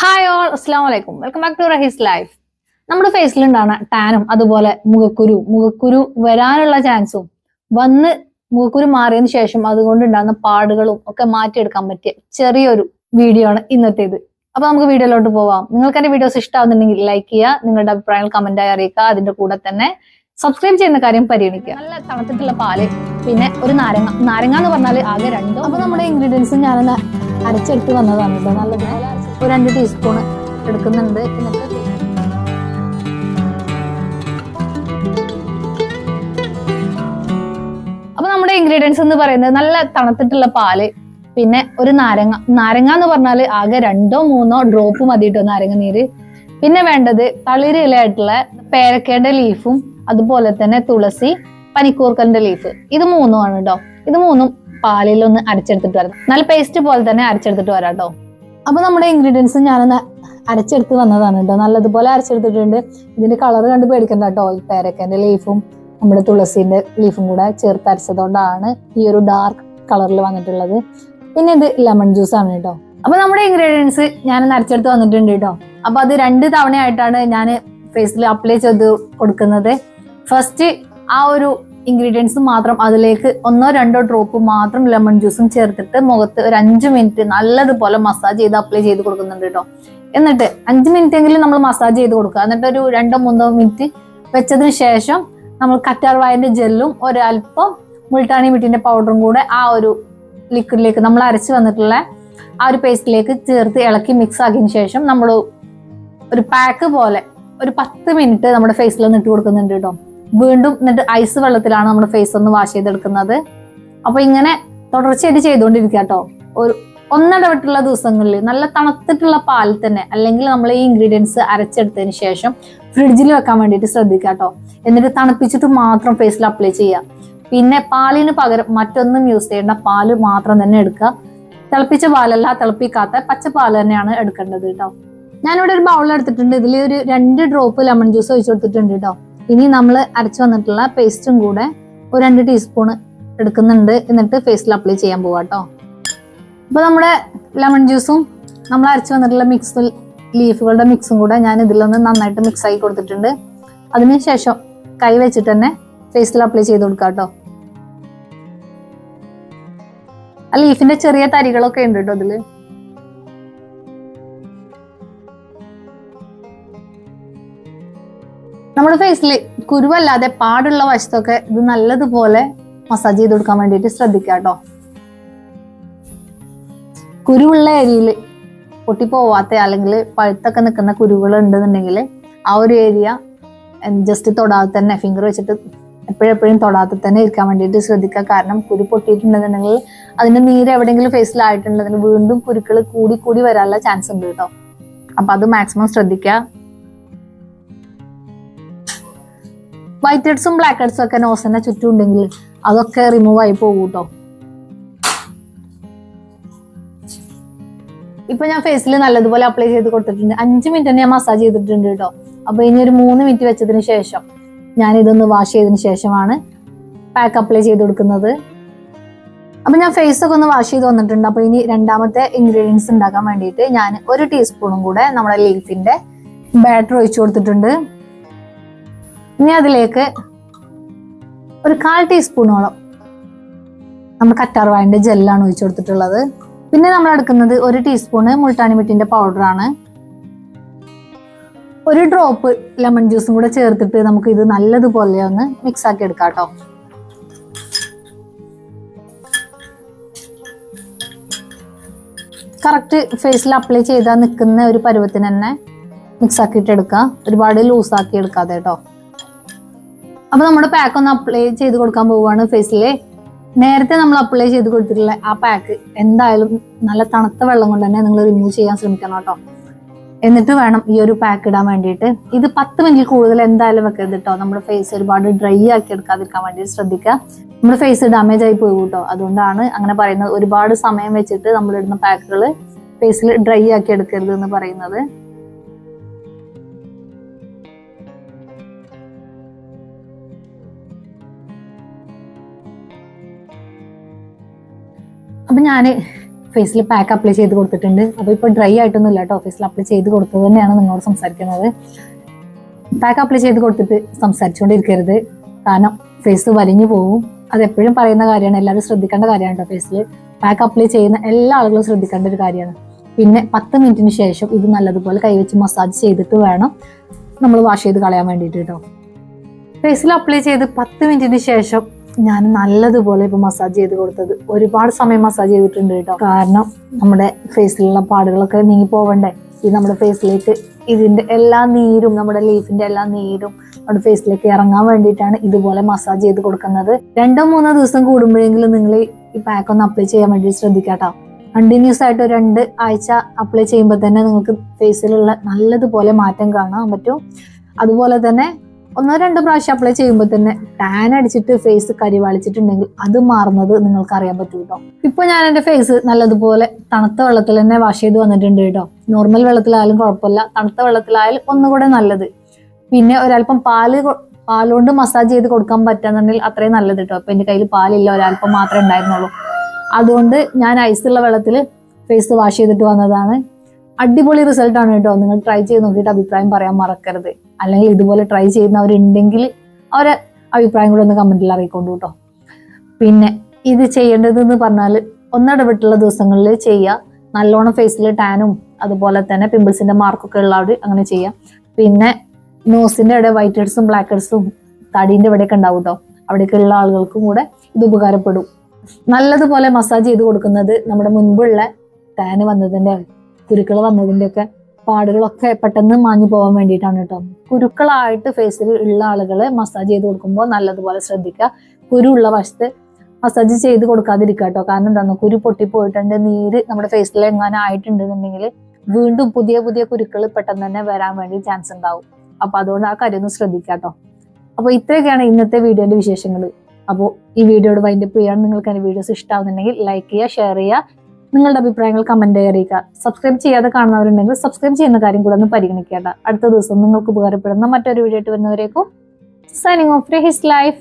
Hi all അസ്സാം വലൈക്കും welcome back to Rahees life നമ്മുടെ ഫേസിൽ ഉണ്ടാകുന്ന ടാനും അതുപോലെ മുഖക്കുരു മുഖക്കുരു വരാനുള്ള ചാൻസും വന്ന് മുഖക്കുരു മാറിയതിനു ശേഷം അതുകൊണ്ട് ഉണ്ടാകുന്ന പാടുകളും ഒക്കെ മാറ്റിയെടുക്കാൻ പറ്റിയ ചെറിയൊരു വീഡിയോ ആണ് ഇന്നത്തേത്. അപ്പൊ നമുക്ക് വീഡിയോയിലോട്ട് പോവാം. നിങ്ങൾക്ക് എന്റെ വീഡിയോസ് ഇഷ്ടമാവുന്നുണ്ടെങ്കിൽ ലൈക്ക് ചെയ്യുക നിങ്ങളുടെ അഭിപ്രായങ്ങൾ കമന്റ് ആയി അറിയിക്കുക അതിന്റെ കൂടെ തന്നെ സബ്സ്ക്രൈബ് ചെയ്യുന്ന കാര്യം പരിഗണിക്കുക. നല്ല തണുത്തിട്ടുള്ള പാൽ പിന്നെ ഒരു നാരങ്ങ. നാരങ്ങ എന്ന് പറഞ്ഞാൽ ആകെ രണ്ടും? അപ്പൊ നമ്മുടെ ഇൻഗ്രീഡിയൻസ് ഞാനൊന്ന് അരച്ചെടുത്ത് വന്നതാണ് കേട്ടോ. നല്ലതുപോലെ ഒരു രണ്ട് ടീസ്പൂൺ എടുക്കുന്നുണ്ട്. എന്നിട്ട് അപ്പൊ നമ്മുടെ ഇൻഗ്രീഡിയൻസ് എന്ന് പറയുന്നത് നല്ല തണുത്തിട്ടുള്ള പാൽ പിന്നെ ഒരു നാരങ്ങ. നാരങ്ങ എന്ന് പറഞ്ഞാൽ ആകെ രണ്ടോ മൂന്നോ ഡ്രോപ്പ് മതി കേട്ടോ നാരങ്ങ നീര്. പിന്നെ വേണ്ടത് തളിര് പേരക്കേന്റെ ലീഫും അതുപോലെ തന്നെ തുളസി പനിക്കൂർക്കലിന്റെ ലീഫ് ഇത് മൂന്നുമാണ് കേട്ടോ ഇത് മൂന്നും പാലിലൊന്ന് അരച്ചെടുത്തിട്ട് വരണം. നല്ല പേസ്റ്റ് പോലെ തന്നെ അരച്ചെടുത്തിട്ട് വരാം കേട്ടോ അപ്പൊ നമ്മുടെ ഇൻഗ്രീഡിയൻസ് ഞാനൊന്ന് അരച്ചെടുത്ത് വന്നതാണ് കേട്ടോ നല്ലതുപോലെ അരച്ചെടുത്തിട്ടുണ്ട്. ഇതിന്റെ കളർ കണ്ട് പേടിക്കണ്ട കേട്ടോ ഈ പേരക്കന്റെ ലീഫും നമ്മുടെ തുളസിന്റെ ലീഫും കൂടെ ചേർത്ത് അരച്ചതുകൊണ്ടാണ് ഈ ഒരു ഡാർക്ക് കളറിൽ വന്നിട്ടുള്ളത്. പിന്നെ ഇത് ലെമൺ ജ്യൂസ് ആണ് കേട്ടോ അപ്പൊ നമ്മുടെ ഇൻഗ്രീഡിയൻസ് ഞാൻ അരച്ചെടുത്ത് വന്നിട്ടുണ്ട് കേട്ടോ അപ്പൊ അത് രണ്ട് തവണയായിട്ടാണ് ഞാൻ ഫേസിൽ അപ്ലൈ ചെയ്ത് കൊടുക്കുന്നത്. ഫസ്റ്റ് ആ ഒരു ഇൻഗ്രീഡിയൻസ് മാത്രം അതിലേക്ക് ഒന്നോ രണ്ടോ ഡ്രോപ്പ് മാത്രം ലെമൺ ജ്യൂസും ചേർത്തിട്ട് മുഖത്ത് ഒരു അഞ്ച് മിനിറ്റ് നല്ലതുപോലെ മസാജ് ചെയ്ത് അപ്ലൈ ചെയ്ത് കൊടുക്കുന്നുണ്ട് കേട്ടോ. എന്നിട്ട് അഞ്ച് മിനിറ്റ് എങ്കിലും നമ്മൾ മസാജ് ചെയ്ത് കൊടുക്കുക. എന്നിട്ട് ഒരു രണ്ടോ മൂന്നോ മിനിറ്റ് വെച്ചതിന് ശേഷം നമ്മൾ കറ്റാർ കറ്റാർവായന്റെ ജെല്ലും ഒരല്പം മുൾട്ടാണി മിട്ടിന്റെ പൗഡറും കൂടെ ആ ഒരു ലിക്വിഡിലേക്ക് നമ്മൾ അരച്ച് വന്നിട്ടുള്ള ആ ഒരു പേസ്റ്റിലേക്ക് ചേർത്ത് ഇളക്കി മിക്സ് ആക്കിയതിന് ശേഷം നമ്മൾ ഒരു പാക്ക് പോലെ ഒരു പത്ത് മിനിറ്റ് നമ്മുടെ ഫേസിൽ ഒന്ന് ഇട്ട് കൊടുക്കുന്നുണ്ട് കേട്ടോ. വീണ്ടും എന്നിട്ട് ഐസ് വെള്ളത്തിലാണ് നമ്മുടെ ഫേസ് ഒന്ന് വാഷ് ചെയ്തെടുക്കുന്നത്. അപ്പൊ ഇങ്ങനെ തുടർച്ചയായിട്ട് ചെയ്തുകൊണ്ടിരിക്കുക കേട്ടോ. ഒരു ഒന്നിടവിട്ടുള്ള ദിവസങ്ങളിൽ നല്ല തണുത്തിട്ടുള്ള പാൽ തന്നെ അല്ലെങ്കിൽ നമ്മൾ ഈ ഇൻഗ്രീഡിയൻസ് അരച്ചെടുത്തതിന് ശേഷം ഫ്രിഡ്ജിൽ വെക്കാൻ വേണ്ടിയിട്ട് ശ്രദ്ധിക്കുക കേട്ടോ. എന്നിട്ട് തണുപ്പിച്ചിട്ട് മാത്രം ഫേസിൽ അപ്ലൈ ചെയ്യുക. പിന്നെ പാലിന് പകരം മറ്റൊന്നും യൂസ് ചെയ്യേണ്ട പാൽ മാത്രം തന്നെ എടുക്കുക. തിളപ്പിച്ച പാലല്ല തിളപ്പിക്കാത്ത പച്ച പാൽ തന്നെയാണ് എടുക്കേണ്ടത് കേട്ടോ. ഞാനിവിടെ ഒരു ബൗൾ എടുത്തിട്ടുണ്ട്. ഇതിൽ ഒരു രണ്ട് ഡ്രോപ്പ് ലെമൺ ജ്യൂസ് ഒഴിച്ചു കൊടുത്തിട്ടുണ്ട് കേട്ടോ. ഇനി നമ്മൾ അരച്ചു വന്നിട്ടുള്ള പേസ്റ്റും കൂടെ ഒരു രണ്ട് ടീസ്പൂൺ എടുക്കുന്നുണ്ട്. എന്നിട്ട് ഫേസിൽ അപ്ലൈ ചെയ്യാൻ പോവാ കേട്ടോ അപ്പോൾ നമ്മുടെ ലെമൺ ജ്യൂസും നമ്മൾ അരച്ചു വന്നിട്ടുള്ള മിക്സ് ലീഫുകളുടെ മിക്സും കൂടെ ഞാൻ ഇതിലൊന്ന് നന്നായിട്ട് മിക്സ് ആക്കി കൊടുത്തിട്ടുണ്ട്. അതിനുശേഷം കൈ വെച്ചിട്ട് തന്നെ ഫേസിൽ അപ്ലൈ ചെയ്ത് കൊടുക്കാം കേട്ടോ ആ ലീഫിന്റെ ചെറിയ തരികളൊക്കെ ഉണ്ട് കേട്ടോ ഇതിൽ. നമ്മുടെ ഫേസിൽ കുരുവല്ലാതെ പാടുള്ള വശത്തൊക്കെ ഇത് നല്ലതുപോലെ മസാജ് ചെയ്ത് കൊടുക്കാൻ വേണ്ടിയിട്ട് ശ്രദ്ധിക്കുക കേട്ടോ. കുരുവുള്ള ഏരിയയിൽ പൊട്ടിപ്പോവാത്ത അല്ലെങ്കിൽ പഴുത്തൊക്കെ നിൽക്കുന്ന കുരുവുകൾ ഉണ്ടെന്നുണ്ടെങ്കിൽ ആ ഒരു ഏരിയ ജസ്റ്റ് തൊടാതെ തന്നെ ഫിംഗർ വെച്ചിട്ട് എപ്പോഴെപ്പോഴും തൊടാതെ തന്നെ ഇരിക്കാൻ വേണ്ടിയിട്ട് ശ്രദ്ധിക്കുക. കാരണം കുരു പൊട്ടിയിട്ടുണ്ടെന്നുണ്ടെങ്കിൽ അതിന്റെ നീര് എവിടെയെങ്കിലും ഫേസിലായിട്ടുണ്ടെങ്കിൽ വീണ്ടും കുരുക്കൾ കൂടി കൂടി വരാനുള്ള ചാൻസ് ഉണ്ട് കേട്ടോ. അപ്പൊ അത് മാക്സിമം ശ്രദ്ധിക്കുക. വൈറ്റ് ഹെഡ്സും ബ്ലാക്ക് ഹെഡ്സും ഒക്കെ നോസിന്റെ ചുറ്റും ഉണ്ടെങ്കിൽ അതൊക്കെ റിമൂവ് ആയി പോകും കേട്ടോ ഇപ്പൊ ഞാൻ ഫേസിൽ നല്ലതുപോലെ അപ്ലൈ ചെയ്ത് കൊടുത്തിട്ടുണ്ട്. അഞ്ച് മിനിറ്റ് തന്നെ ഞാൻ മസാജ് ചെയ്തിട്ടുണ്ട് കേട്ടോ അപ്പൊ ഇനി ഒരു മൂന്ന് മിനിറ്റ് വെച്ചതിന് ശേഷം ഞാൻ ഇതൊന്ന് വാഷ് ചെയ്തതിന് ശേഷമാണ് പാക്ക് അപ്ലൈ ചെയ്ത് കൊടുക്കുന്നത്. അപ്പൊ ഞാൻ ഫേസ് ഒക്കെ ഒന്ന് വാഷ് ചെയ്ത് വന്നിട്ടുണ്ട്. അപ്പൊ ഇനി രണ്ടാമത്തെ ഇൻഗ്രീഡിയൻസ് ഉണ്ടാക്കാൻ വേണ്ടിയിട്ട് ഞാൻ ഒരു ടീസ്പൂണും കൂടെ നമ്മുടെ ലീഫിന്റെ ബാറ്റർ ഒഴിച്ചു കൊടുത്തിട്ടുണ്ട്. ഇനി അതിലേക്ക് ഒരു കാൽ ടീസ്പൂണോളം നമ്മൾ കറ്റാർവായന്റെ ജെല്ലാണ് ഒഴിച്ചു കൊടുത്തിട്ടുള്ളത്. പിന്നെ നമ്മൾ എടുക്കുന്നത് ഒരു ടീസ്പൂണ് മുൾട്ടാണി മിട്ടിന്റെ പൗഡറാണ്. ഒരു ഡ്രോപ്പ് ലെമൺ ജ്യൂസും കൂടെ ചേർത്തിട്ട് നമുക്ക് ഇത് നല്ലതുപോലെ ഒന്ന് മിക്സ് ആക്കി എടുക്കാം കേട്ടോ. കറക്റ്റ് ഫേസിൽ അപ്ലൈ ചെയ്താൽ നിൽക്കുന്ന ഒരു പരുവത്തിന് തന്നെ മിക്സ് ആക്കിയിട്ട് എടുക്കുക ഒരുപാട് ലൂസാക്കി എടുക്കാതെ കേട്ടോ. അപ്പൊ നമ്മുടെ പാക്ക് ഒന്ന് അപ്ലൈ ചെയ്ത് കൊടുക്കാൻ പോവുകയാണ് ഫേസിൽ നേരത്തെ നമ്മൾ അപ്ലൈ ചെയ്ത് കൊടുത്തിട്ടുള്ള ആ പാക്ക് എന്തായാലും നല്ല തണുത്ത വെള്ളം കൊണ്ട് തന്നെ നിങ്ങൾ റിമൂവ് ചെയ്യാൻ ശ്രമിക്കണം കേട്ടോ. എന്നിട്ട് വേണം ഈ ഒരു പാക്ക് ഇടാൻ വേണ്ടിയിട്ട്. ഇത് പത്ത് മിനിറ്റിൽ കൂടുതൽ എന്തായാലും വെക്കരുത് കേട്ടോ. നമ്മുടെ ഫേസ് ഒരുപാട് ഡ്രൈ ആക്കി എടുക്കാതിരിക്കാൻ വേണ്ടി ശ്രദ്ധിക്കുക. നമ്മുടെ ഫേസ് ഡാമേജ് ആയി പോകും കേട്ടോ. അതുകൊണ്ടാണ് അങ്ങനെ പറയുന്നത്. ഒരുപാട് സമയം വെച്ചിട്ട് നമ്മൾ ഇടുന്ന പാക്കുകൾ ഫേസിൽ ഡ്രൈ ആക്കി എടുക്കരുത് എന്ന് പറയുന്നത്. അപ്പൊ ഞാൻ ഫേസിൽ പാക്ക് അപ്ലൈ ചെയ്ത് കൊടുത്തിട്ടുണ്ട്. അപ്പോൾ ഇപ്പോൾ ഡ്രൈ ആയിട്ടൊന്നും ഇല്ല കേട്ടോ ഫേസിൽ അപ്ലൈ ചെയ്ത് കൊടുത്തത് തന്നെയാണ് നിങ്ങളോട് സംസാരിക്കുന്നത്. പാക്ക് അപ്ലൈ ചെയ്ത് കൊടുത്തിട്ട് സംസാരിച്ചുകൊണ്ടിരിക്കരുത് കാരണം ഫേസ് വലിഞ്ഞു പോകും അതെപ്പോഴും പറയുന്ന കാര്യമാണ്. എല്ലാവരും ശ്രദ്ധിക്കേണ്ട കാര്യമാണ് കേട്ടോ ഫേസിൽ പാക്ക് അപ്ലൈ ചെയ്യുന്ന എല്ലാ ആളുകളും ശ്രദ്ധിക്കേണ്ട ഒരു കാര്യമാണ്. പിന്നെ പത്ത് മിനിറ്റിന് ശേഷം ഇത് നല്ലതുപോലെ കൈവച്ച് മസാജ് ചെയ്തിട്ട് വേണം നമ്മൾ വാഷ് ചെയ്ത് കളയാൻ വേണ്ടിയിട്ട് കേട്ടോ ഫേസിൽ അപ്ലൈ ചെയ്ത് പത്ത് മിനിറ്റിന് ശേഷം ഞാൻ നല്ലതുപോലെ ഇപ്പൊ മസാജ് ചെയ്ത് കൊടുത്തത്. ഒരുപാട് സമയം മസാജ് ചെയ്തിട്ടുണ്ട് കേട്ടോ. കാരണം നമ്മുടെ ഫേസിലുള്ള പാടുകളൊക്കെ നീങ്ങി പോവണ്ടേ? ഇത് നമ്മുടെ ഫേസിലേക്ക് ഇതിന്റെ എല്ലാ നീരും നമ്മുടെ ലീഫിന്റെ എല്ലാ നീരും നമ്മുടെ ഫേസിലേക്ക് ഇറങ്ങാൻ വേണ്ടിയിട്ടാണ് ഇതുപോലെ മസാജ് ചെയ്ത് കൊടുക്കുന്നത്. രണ്ടോ മൂന്നോ ദിവസം കൂടുമ്പോഴെങ്കിലും നിങ്ങൾ ഈ പാക്ക് ഒന്ന് അപ്ലൈ ചെയ്യാൻ വേണ്ടി ശ്രദ്ധിക്കാട്ടോ കണ്ടിന്യൂസ് ആയിട്ട് രണ്ട് ആഴ്ച അപ്ലൈ ചെയ്യുമ്പോൾ തന്നെ നിങ്ങൾക്ക് ഫേസിലുള്ള നല്ലതുപോലെ മാറ്റം കാണാൻ പറ്റും. അതുപോലെ തന്നെ ഒന്നോ രണ്ടോ പ്രാവശ്യം അപ്ലൈ ചെയ്യുമ്പോൾ തന്നെ ടാൻ അടിച്ചിട്ട് ഫേസ് കരിവാളിച്ചിട്ടുണ്ടെങ്കിൽ അത് മാറുന്നത് നിങ്ങൾക്ക് അറിയാൻ പറ്റും കേട്ടോ ഇപ്പൊ ഞാൻ എന്റെ ഫേസ് നല്ലതുപോലെ തണുത്ത വെള്ളത്തിൽ തന്നെ വാഷ് ചെയ്ത് വന്നിട്ടുണ്ട് കേട്ടോ നോർമൽ വെള്ളത്തിലായാലും കുഴപ്പമില്ല. തണുത്ത വെള്ളത്തിലായാലും ഒന്നുകൂടെ നല്ലത്. പിന്നെ ഒരല്പം പാൽ പാലുകൊണ്ട് മസാജ് ചെയ്ത് കൊടുക്കാൻ പറ്റാന്നുണ്ടെങ്കിൽ അത്രയും നല്ലത് കേട്ടോ അപ്പൊ എന്റെ കയ്യിൽ പാലില്ല. ഒരല്പം മാത്രമേ ഉണ്ടായിരുന്നുള്ളൂ. അതുകൊണ്ട് ഞാൻ ഐസുള്ള വെള്ളത്തിൽ ഫേസ് വാഷ് ചെയ്തിട്ട് വന്നതാണ്. അടിപൊളി റിസൾട്ട് ആണ് കേട്ടോ. നിങ്ങൾ ട്രൈ ചെയ്ത് നോക്കിയിട്ട് അഭിപ്രായം പറയാൻ മറക്കരുത്. അല്ലെങ്കിൽ ഇതുപോലെ ട്രൈ ചെയ്യുന്നവരുണ്ടെങ്കിൽ അവരെ അഭിപ്രായം കൂടെ ഒന്ന് കമന്റിൽ അറിയിക്കൊണ്ടു കേട്ടോ. പിന്നെ ഇത് ചെയ്യേണ്ടത് എന്ന് പറഞ്ഞാൽ ഒന്നിടവിട്ടുള്ള ദിവസങ്ങളിൽ ചെയ്യുക. നല്ലോണം ഫേസിൽ ടാനും അതുപോലെ തന്നെ പിമ്പിൾസിന്റെ മാർക്കൊക്കെ ഉള്ളവർ അങ്ങനെ ചെയ്യാം പിന്നെ നോസിന്റെ ഇവിടെ വൈറ്റ് ഹെഡ്സും ബ്ലാക്ക് ഹെഡ്സും തടീന്റെ ഇവിടെയൊക്കെ ഉണ്ടാവും കേട്ടോ. അവിടെയൊക്കെ ഉള്ള ആളുകൾക്കും കൂടെ ഇത് ഉപകാരപ്പെടും. നല്ലതുപോലെ മസാജ് ചെയ്ത് കൊടുക്കുന്നത് നമ്മുടെ മുൻപുള്ള ടാന് വന്നതിന്റെ കുരുക്കൾ വന്നതിന്റെ ഒക്കെ പാടുകളൊക്കെ പെട്ടെന്ന് മാഞ്ഞു പോകാൻ വേണ്ടിയിട്ടാണ് കേട്ടോ. കുരുക്കളായിട്ട് ഫേസിൽ ഉള്ള ആളുകളെ മസാജ് ചെയ്ത് കൊടുക്കുമ്പോൾ നല്ലതുപോലെ ശ്രദ്ധിക്കുക. കുരു ഉള്ള വശത്ത് മസാജ് ചെയ്ത് കൊടുക്കാതിരിക്കുക കേട്ടോ. കാരണം എന്താണ് കുരു പൊട്ടിപ്പോയിട്ടുണ്ട് നീര് നമ്മുടെ ഫേസിൽ എങ്ങാനും ആയിട്ടുണ്ടെന്നുണ്ടെങ്കിൽ വീണ്ടും പുതിയ പുതിയ കുരുക്കൾ പെട്ടെന്ന് തന്നെ വരാൻ വേണ്ടി ചാൻസ് ഉണ്ടാവും. അപ്പൊ അതുകൊണ്ട് ആ കാര്യം ഒന്ന് ശ്രദ്ധിക്കുക കേട്ടോ. അപ്പോൾ ഇത്രയൊക്കെയാണ് ഇന്നത്തെ വീഡിയോന്റെ വിശേഷങ്ങൾ അപ്പോൾ ഈ വീഡിയോയുടെ വൈൻഡപ്പ് ചെയ്യാൻ നിങ്ങൾക്ക് എന്റെ വീഡിയോസ് ഇഷ്ടമാവുന്നുണ്ടെങ്കിൽ ലൈക്ക് ചെയ്യുക ഷെയർ ചെയ്യുക. നിങ്ങളുടെ അഭിപ്രായങ്ങൾ കമന്റ് അറിയിക്കുക. സബ്സ്ക്രൈബ് ചെയ്യാതെ കാണുന്നവരുണ്ടെങ്കിൽ സബ്സ്ക്രൈബ് ചെയ്യുന്ന കാര്യം കൂടെ ഒന്ന് പരിഗണിക്കേണ്ട. അടുത്ത ദിവസം നിങ്ങൾക്ക് ഉപകാരപ്പെടുന്ന മറ്റൊരു വീഡിയോ ആയിട്ട് വരുന്നവരേക്കും സൈനിങ് ഓഫ് ഹിസ് ലൈഫ്